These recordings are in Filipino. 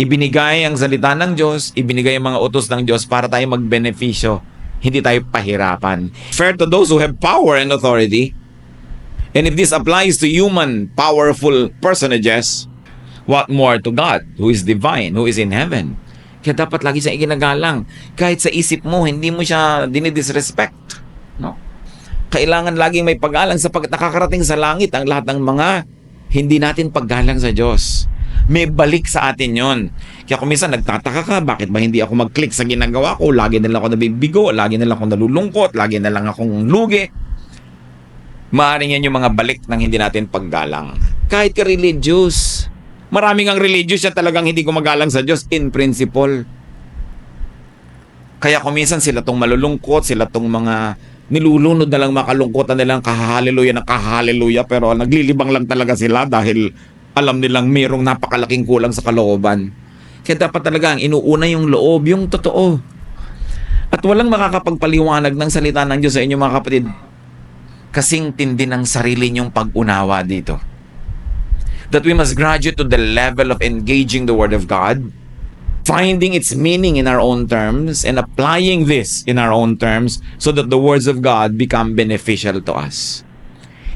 Ibinigay ang salita ng Diyos, ibinigay ang mga utos ng Diyos para tayo magbenepisyo, hindi tayo pahirapan. Fair to those who have power and authority. And if this applies to human powerful personages, what more to God who is divine, who is in heaven? Kaya dapat lagi siyang iginagalang. Kahit sa isip mo, hindi mo siya dinidisrespect. No? Kailangan laging may paggalang sapagkat nakakarating sa langit ang lahat ng mga hindi natin paggalang sa Diyos. May balik sa atin yon. Kaya kung minsan nagtataka ka, bakit ba hindi ako mag-click sa ginagawa ko? Lagi na lang ako nabibigo, lagi na lang ako nalulungkot, lagi na lang akong lugi. Maaaring yan yung mga balik ng hindi natin paggalang. Kahit ka religious. Maraming ang religious yan talagang hindi gumagalang sa Diyos in principle. Kaya kung minsan sila tong malulungkot, sila tong mga nilulunod na lang makalungkotan nilang kahahaleluya na kahahaleluya pero naglilibang lang talaga sila dahil alam nilang mayroong napakalaking kulang sa kalooban. Kaya dapat talaga ang inuuna yung loob, yung totoo. At walang makakapagpaliwanag ng salita ng Diyos sa inyo mga kapatid. Kasing tindi ng sarili niyong pag-unawa dito. That we must graduate to the level of engaging the Word of God, finding its meaning in our own terms, and applying this in our own terms so that the words of God become beneficial to us.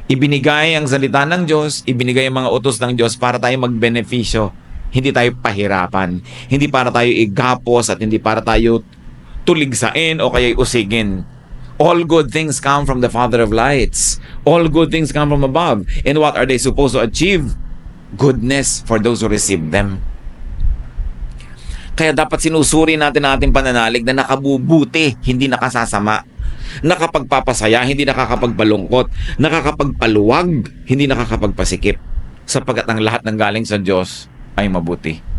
Ibinigay ang salita ng Diyos, ibinigay ang mga utos ng Diyos para tayo magbenepisyo, hindi tayo pahirapan, hindi para tayo igapos at hindi para tayo tuligsain o kaya usigin. All good things come from the Father of lights. All good things come from above. And what are they supposed to achieve? Goodness for those who receive them. Kaya dapat sinusuri natin ang ating pananalig na nakabubuti, hindi nakasasama. Nakapagpapasaya, hindi nakakapagpalungkot. Nakakapagpaluwag, hindi nakakapagpasikip. Sapagat ang lahat ng galing sa Diyos ay mabuti.